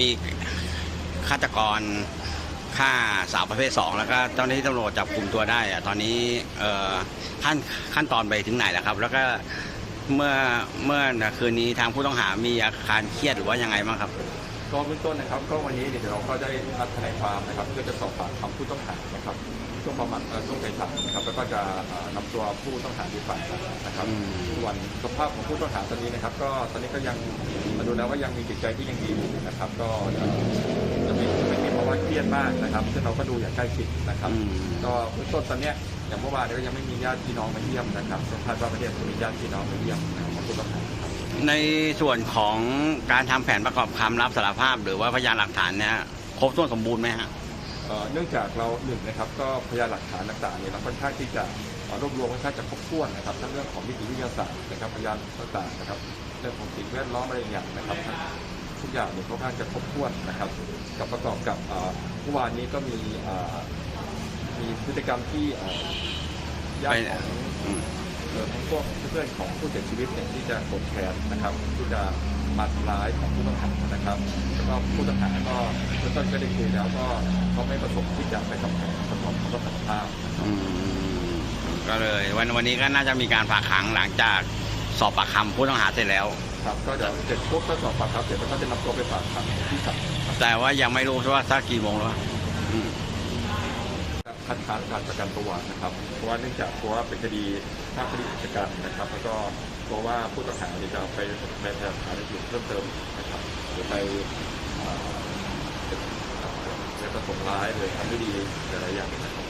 มีฆาตกรฆ่าสาวประเภทสองแล้วก็เจ้าหน้าที่ตำรวจจับกลุ่มตัวได้อะตอนนี้ขั้นขั้นตอนไปถึงไหนแล้วครับ แล้วก็เมื่อเมื่อคืนนี้ทางผู้ต้องหามีอาการเครียดหรือว่ายังไงบ้างครับ ก็เบื้องต้นนะครับก็วันนี้เดี๋ยวเราก็ได้นัดทนายความนะครับ เพื่อจะสอบปากคำผู้ต้องหานะครับช่วงประมาณเอ่อช่วงสายๆนะครับแล้วก็จะเอ่อนำตัวผู้ต้องหาไปฝากขังนะครับส่วนสภาพของผู้ต้องหาตอนนี้นะครับ ก็ตอนนี้ก็ยังดูแล้วว่ายังมีจิตใจที่ยังดีอยู่นะครับ ก็ รียดมากนะครับ ซึ่งเราก็ดูอย่างใกล้ชิดนะครับอืมก็เบื้องต้นตอนเนี้ยอย่างเมื่อวานเนี้ก็ยังไม่มีญาติพี่น้องมาเยี่ยมนะครับซึ่งคาดว่าประเทศจะมีญาติพี่น้องมาเยี่ยมนะครับของผู้ต้องหาครับ ในส่วนของการทำแผนประกอบคำรับสารภาพ หรือว่าพยานหลักฐานเนี่ยครบถ้วนสมบูรณ์ไหมฮะ เอ่อเนื่องจากเราหนึ่งนะครับก็พยานหลักฐานต่างๆเนี่ยเราค่อนข้างที่จะเอ่อรวบรวมค่อนข้างจะครบถ้วนนะครับทั้งเรื่องของนิติวิทยาศาสตร์นะครับพยานต่างๆนะครับเรื่องของสิ่งแวดล้อมอะไรอย่างนะครับทั้งทุก อย่างเนี่ยค่อนข้างจะครบถ้วนนะครับ กับประกอบกับเมื่อวานนี้ก็มีมีพฤติกรรมที่เอ่อญาติของทั้งพวกเพื่อนของผู้เสียชีวิตเนี่ยที่จะกดแขนนะครับที่จะมาทำร้ายของผู้ต้องหานะครับแล้วก็ผู้ต้องหาก็เบื้องต้นก็ได้คุยแล้วก็เขาไม่ประสงค์ที่จะไปทำแผนประกอบคำรับสารภาพอืมก็เลยวันวันนี้ก็น่าจะมีการฝากขังหลังจากสอบปากคำผู้ต้องหาเสร็จแล้ว ครับก็จะเสร็จปุ๊บก็สอบปากคำเสร็จแล้วก็จะนำตัวไปฝากขังที่ศาลแต่ว่ายังไม่รู้ว่าสักกี่โมงแล้วอะอืมคัดค้านการประกันตัวนะครับ เพราะว่าเนื่องจากเพราะว่าเป็นคดีภาคคดีอุกชะกันนะครับ แล้วก็เพราะว่าผู้ต้องหาเนี่ยจะไปในพยานหลักฐานอื่นเพิ่มเติมนะครับหรือไปเอ่อไปประสงค์ร้ายเลยทำไม่ดีหลายๆอย่างนะครับ